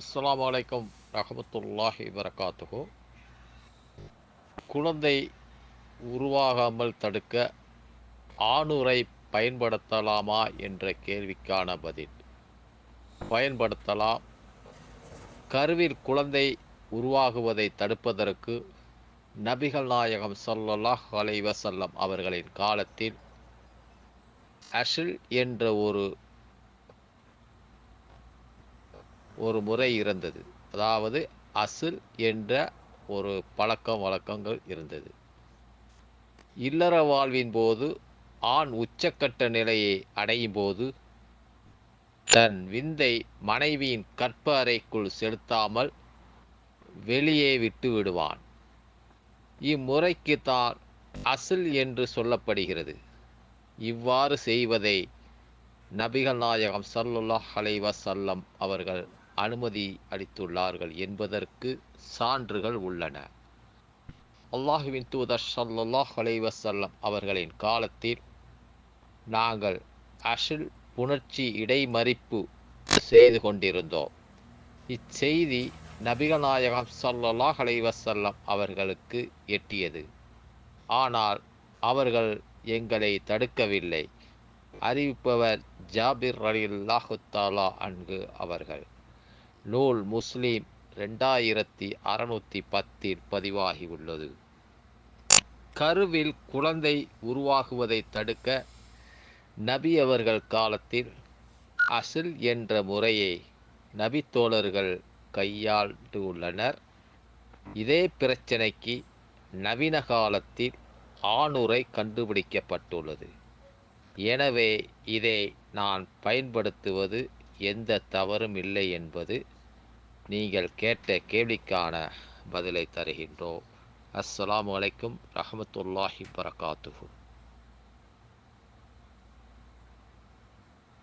அஸ்லாம் அலைக்கும் ரஹமத்துல்லாஹி வரகாத்துகோ குழந்தை உருவாகாமல் தடுக்க ஆணுரை பயன்படுத்தலாமா என்ற கேள்விக்கான பதில். பயன்படுத்தலாம். கருவில் குழந்தை உருவாகுவதை தடுப்பதற்கு நபிகள் நாயகம் ஸல்லல்லாஹு அலைஹி வஸல்லம் அவர்களின் காலத்தில் அஷில் என்ற ஒரு ஒரு முறை இருந்தது. அதாவது அசில் என்ற ஒரு பழக்கம் வழக்கங்கள் இருந்தது. இல்லற வாழ்வின் போது ஆண் உச்சக்கட்ட நிலையை அடையும் போது தன் விந்தை மனைவியின் கற்ப அறைக்குள் செலுத்தாமல் வெளியே விட்டு விடுவான். இம்முறைக்கு தான் அசில் என்று சொல்லப்படுகிறது. இவ்வாறு செய்வதை நபிகள் நாயகம் சல்லுல்லா ஹலைவசல்லம் அவர்கள் அனுமதி அளித்துள்ளார்கள் என்பதற்கு சான்றுகள் உள்ளன. அல்லாஹுவின் தூதர் சல்லாஹ் அலைவசல்லம் அவர்களின் காலத்தில் நாங்கள் அஷில் புணர்ச்சி இடைமறிப்பு செய்து கொண்டிருந்தோம். இச்செய்தி நபிகள் நாயகம் ஸல்லல்லாஹு அவர்களுக்கு எட்டியது. ஆனால் அவர்கள் எங்களை தடுக்கவில்லை. அறிவிப்பவர் ஜாபிர் ரலில்லாஹு தாலா அன்கு அவர்கள். நூல் முஸ்லீம் ரெண்டாயிரத்தி அறநூற்றி பத்தில் பதிவாகியுள்ளது. கருவில் குழந்தை உருவாகுவதை தடுக்க நபி அவர்கள் காலத்தில் அசில் என்ற முறையை நபித்தோழர்கள் கையாண்டு உள்ளனர் இதே பிரச்சனைக்கு நவீன காலத்தில் ஆணுரை கண்டுபிடிக்கப்பட்டுள்ளது. எனவே இதை நான் பயன்படுத்துவது எந்த தவறும் இல்லை என்பது நீங்கள் கேட்ட கேள்விக்கான பதிலை தருகின்றோம். அஸ்ஸலாமு அலைக்கும் ரஹமத்துல்லாஹி வரகாத்துஹு